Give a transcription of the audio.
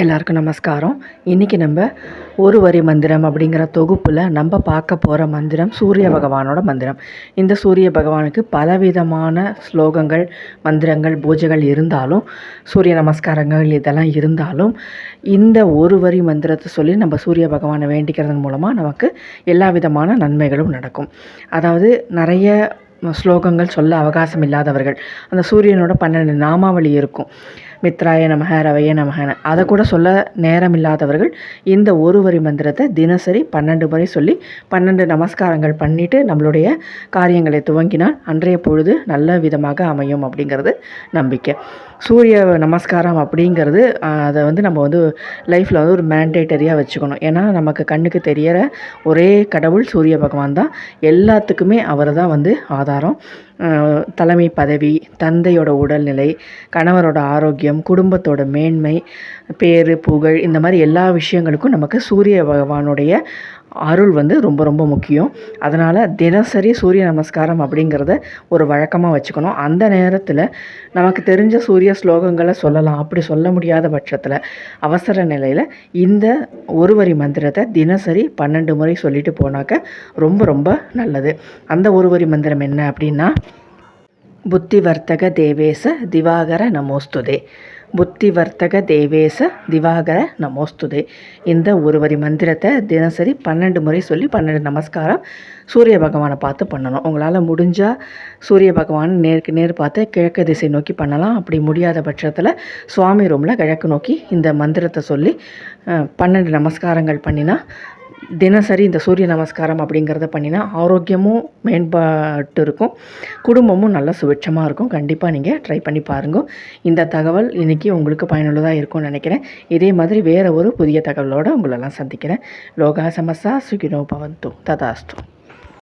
எல்லாருக்கும் நமஸ்காரம். இன்றைக்கி நம்ம ஒரு வரி மந்திரம் அப்படிங்கிற தொகுப்பில் நம்ம பார்க்க போகிற மந்திரம் சூரிய பகவானோட மந்திரம். இந்த சூரிய பகவானுக்கு பலவிதமான ஸ்லோகங்கள் மந்திரங்கள் பூஜைகள் இருந்தாலும் சூரிய நமஸ்காரங்கள் இதெல்லாம் இருந்தாலும் இந்த ஒரு வரி மந்திரத்தை சொல்லி நம்ம சூரிய பகவானை வேண்டிக்கிறதன் மூலமாக நமக்கு எல்லா விதமான நன்மைகளும் நடக்கும். அதாவது நிறைய ஸ்லோகங்கள் சொல்ல அவகாசம் இல்லாதவர்கள் அந்த சூரியனோட பன்னெண்டு நாமாவளி இருக்கும். மித்ராய நமக ரவைய நமகன அதை கூட சொல்ல நேரம் இல்லாதவர்கள் இந்த ஒரு வரி மந்திரத்தை தினசரி பன்னெண்டு முறை சொல்லி பன்னெண்டு நமஸ்காரங்கள் பண்ணிவிட்டு நம்மளுடைய காரியங்களை துவங்கினால் அன்றைய பொழுது நல்ல விதமாக அமையும் அப்படிங்கிறது நம்பிக்கை. சூரிய நமஸ்காரம் அப்படிங்கிறது அதை வந்து நம்ம வந்து லைஃப்பில் வந்து ஒரு மேண்டேட்டரியாக வச்சுக்கணும். ஏன்னா நமக்கு கண்ணுக்கு தெரியற ஒரே கடவுள் சூரிய பகவான் தான். எல்லாத்துக்குமே அவர் தான் வந்து ஆதாரம். தலைமை பதவி தந்தையோட உடல்நிலை கணவரோட ஆரோக்கியம் குடும்பத்தோட மேன்மை பேரு புகழ் இந்த மாதிரி எல்லா விஷயங்களுக்கும் நமக்கு சூரிய பகவானுடைய அருள் வந்து ரொம்ப ரொம்ப முக்கியம். அதனால் தினசரி சூரிய நமஸ்காரம் அப்படிங்கிறத ஒரு வழக்கமாக வச்சுக்கணும். அந்த நேரத்தில் நமக்கு தெரிஞ்ச சூரிய ஸ்லோகங்களை சொல்லலாம். அப்படி சொல்ல முடியாத பட்சத்தில் அவசர நிலையில் இந்த ஒரு வரி மந்திரத்தை தினசரி பன்னெண்டு முறை சொல்லிட்டு போனாக்க ரொம்ப ரொம்ப நல்லது. அந்த ஒரு வரி மந்திரம் என்ன அப்படின்னா புத்திவர்த்தக தேவேச திவாகர நமோஸ்துதே. புத்திவர்த்தக தேவேச திவாகர நமோஸ்துதே. இந்த ஒரு வரி மந்திரத்தை தினசரி பன்னெண்டு முறை சொல்லி பன்னெண்டு நமஸ்காரம் சூரிய பகவானை பார்த்து பண்ணணும். உங்களால் முடிஞ்சால் சூரிய பகவான் நேருக்கு நேர் பார்த்து கிழக்கு திசை நோக்கி பண்ணலாம். அப்படி முடியாத பட்சத்தில் சுவாமி ரூமில் கிழக்கு நோக்கி இந்த மந்திரத்தை சொல்லி பன்னெண்டு நமஸ்காரங்கள் பண்ணினா தினசரி இந்த சூரிய நமஸ்காரம் அப்படிங்கிறத பண்ணினா ஆரோக்கியமும் மேம்பாட்டு இருக்கும். குடும்பமும் நல்ல சுபிட்சமாக இருக்கும். கண்டிப்பாக நீங்கள் ட்ரை பண்ணி பாருங்கள் இந்த தகவல் இன்றைக்கி உங்களுக்கு பயனுள்ளதாக இருக்கும்னு நினைக்கிறேன். இதே மாதிரி வேறு ஒரு புதிய தகவலோடு உங்களெல்லாம் சந்திக்கிறேன். லோகா சமஸ்தா சுகினோ பவந்தும் ததாஸ்தும்